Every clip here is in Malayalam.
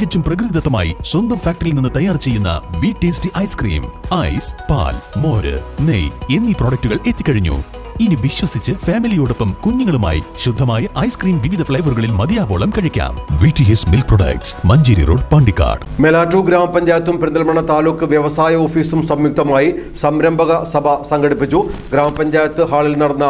തികച്ചും പ്രകൃതിദത്തമായി സ്വന്തം ഫാക്ടറിയിൽ നിന്ന് തയ്യാർ ചെയ്യുന്ന വി ടേസ്റ്റി ഐസ്ക്രീം ഐസ് പാൽ മോര് നെയ് എന്നീ പ്രോഡക്റ്റുകൾ എത്തിക്കഴിഞ്ഞു. ഇനി വിശ്വസിച്ച് ഫാമിലിയോടൊപ്പം കുഞ്ഞുങ്ങളുമായി ശുദ്ധമായ ഐസ്ക്രീം വിവിധ ഫ്ലേവറുകളിൽ മതിയാവോളം കഴിക്കാം. V T S milk products Manjeri road Pandikkad. Melattur ഗ്രാമപഞ്ചായത്തും Perinthalmanna taluk വ്യവസായ ഓഫീസും സംയുക്തമായി സംരംഭക സഭ സംഘടിപ്പിച്ചു. ഗ്രാമപഞ്ചായത്ത് ഹാളിൽ നടന്ന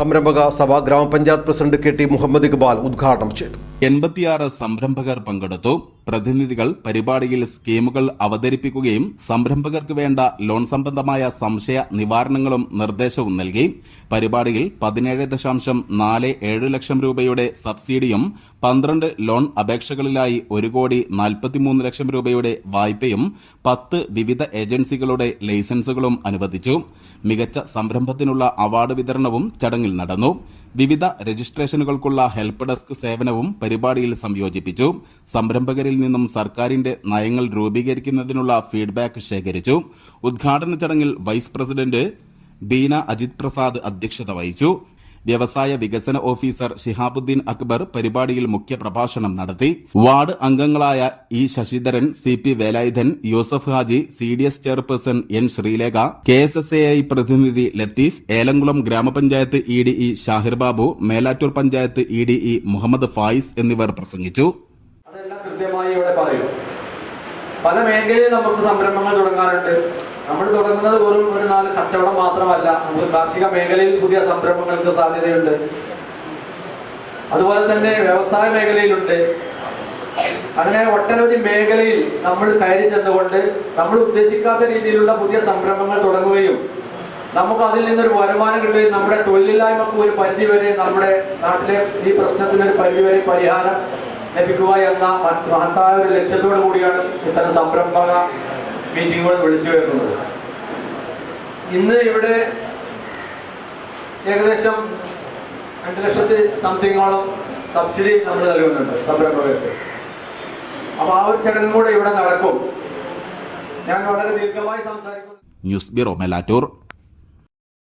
സംരംഭക സഭ ഗ്രാമപഞ്ചായത്ത് president K T Muhammad Iqbal ഉദ്ഘാടനം ചെയ്തു. എൺപത്തിയാറ് സംരംഭകർ പങ്കെടുത്തു. പ്രതിനിധികൾ പരിപാടിയിൽ സ്കീമുകൾ അവതരിപ്പിക്കുകയും സംരംഭകർക്ക് വേണ്ട ലോൺ സംബന്ധമായ സംശയ നിവാരണങ്ങളും നിർദ്ദേശവും നൽകി. പരിപാടിയിൽ പതിനേഴ് ദശാംശം നാല് ഏഴ് ലക്ഷം രൂപയുടെ സബ്സിഡിയും പന്ത്രണ്ട് ലോൺ അപേക്ഷകളിലായി ഒരു കോടി നാൽപ്പത്തിമൂന്ന് ലക്ഷം രൂപയുടെ വായ്പയും പത്ത് വിവിധ ഏജൻസികളുടെ ലൈസൻസുകളും അനുവദിച്ചു. മികച്ച സംരംഭത്തിനുള്ള അവാർഡ് വിതരണവും ചടങ്ങിൽ നടന്നു. വിവിധ രജിസ്ട്രേഷനുകൾക്കുള്ള ഹെൽപ്പ് ഡെസ്ക് സേവനവും പരിപാടിയിൽ സംയോജിപ്പിച്ചു. സംരംഭകരിൽ നിന്നും സർക്കാരിന്റെ നയങ്ങൾ രൂപീകരിക്കുന്നതിനുള്ള ഫീഡ്ബാക്ക് ശേഖരിച്ചു. ഉദ്ഘാടന ചടങ്ങിൽ വൈസ് പ്രസിഡന്റ് ബീന അജിത് പ്രസാദ് അധ്യക്ഷത വഹിച്ചു. വ്യവസായ വികസന ഓഫീസർ ഷിഹാബുദ്ദീൻ അക്ബർ പരിപാടിയിൽ മുഖ്യപ്രഭാഷണം നടത്തി. വാർഡ് അംഗങ്ങളായ E Sasidharan C P Velayudhan Yusuf Haji C D S chairperson N Sreelekha K S S A I പ്രതിനിധി ലത്തീഫ് ഏലംകുളം ഗ്രാമപഞ്ചായത്ത് E D E Shahir Babu Melattur panchayat E D E Muhammad Fayis എന്നിവർ പ്രസംഗിച്ചു. അതെല്ലാം കൃത്യമായി പല മേഖലയിൽ നമുക്ക് സംരംഭങ്ങൾ തുടങ്ങാനുണ്ട് നമ്മൾ തുടങ്ങുന്നത് വെറും ഒരു നാല് കച്ചവടം മാത്രമല്ല. നമുക്ക് കാർഷിക മേഖലയിൽ പുതിയ സംരംഭങ്ങൾക്ക് സാധ്യതയുണ്ട്. അതുപോലെ തന്നെ വ്യവസായ മേഖലയിലുണ്ട്. അങ്ങനെ ഒട്ടനവധി മേഖലയിൽ നമ്മൾ കയറി ചെന്നുകൊണ്ട് നമ്മൾ ഉദ്ദേശിക്കാത്ത രീതിയിലുള്ള പുതിയ സംരംഭങ്ങൾ തുടങ്ങുകയും നമുക്ക് അതിൽ നിന്നൊരു വരുമാനം കിട്ടുകയും നമ്മുടെ തൊഴിലില്ലായ്മക്ക് ഒരു പരിധി വരെ നമ്മുടെ നാട്ടിലെ ഈ പ്രശ്നത്തിന് ഒരു പരിധി വരെ പരിഹാരം ലഭിക്കുക എന്ന മഹ- മഹത്തായ ഒരു ലക്ഷ്യത്തോടു കൂടിയാണ് ഇത്തരം സംരംഭക മീറ്റിങ്ങുകൾ വിളിച്ചു വരുന്നത്. ഇന്ന് ഇവിടെ ഏകദേശം രണ്ട് ലക്ഷത്തി സംതിങ്ങോളം സബ്സിഡി നമ്മൾ നൽകുന്നുണ്ട് സംരംഭകർക്ക് അപ്പൊ ആ ഒരു ചടങ്ങും കൂടെ ഇവിടെ നടക്കും. ഞാൻ വളരെ ദീർഘമായി സംസാരിക്കുന്നു. News bureau Melattur.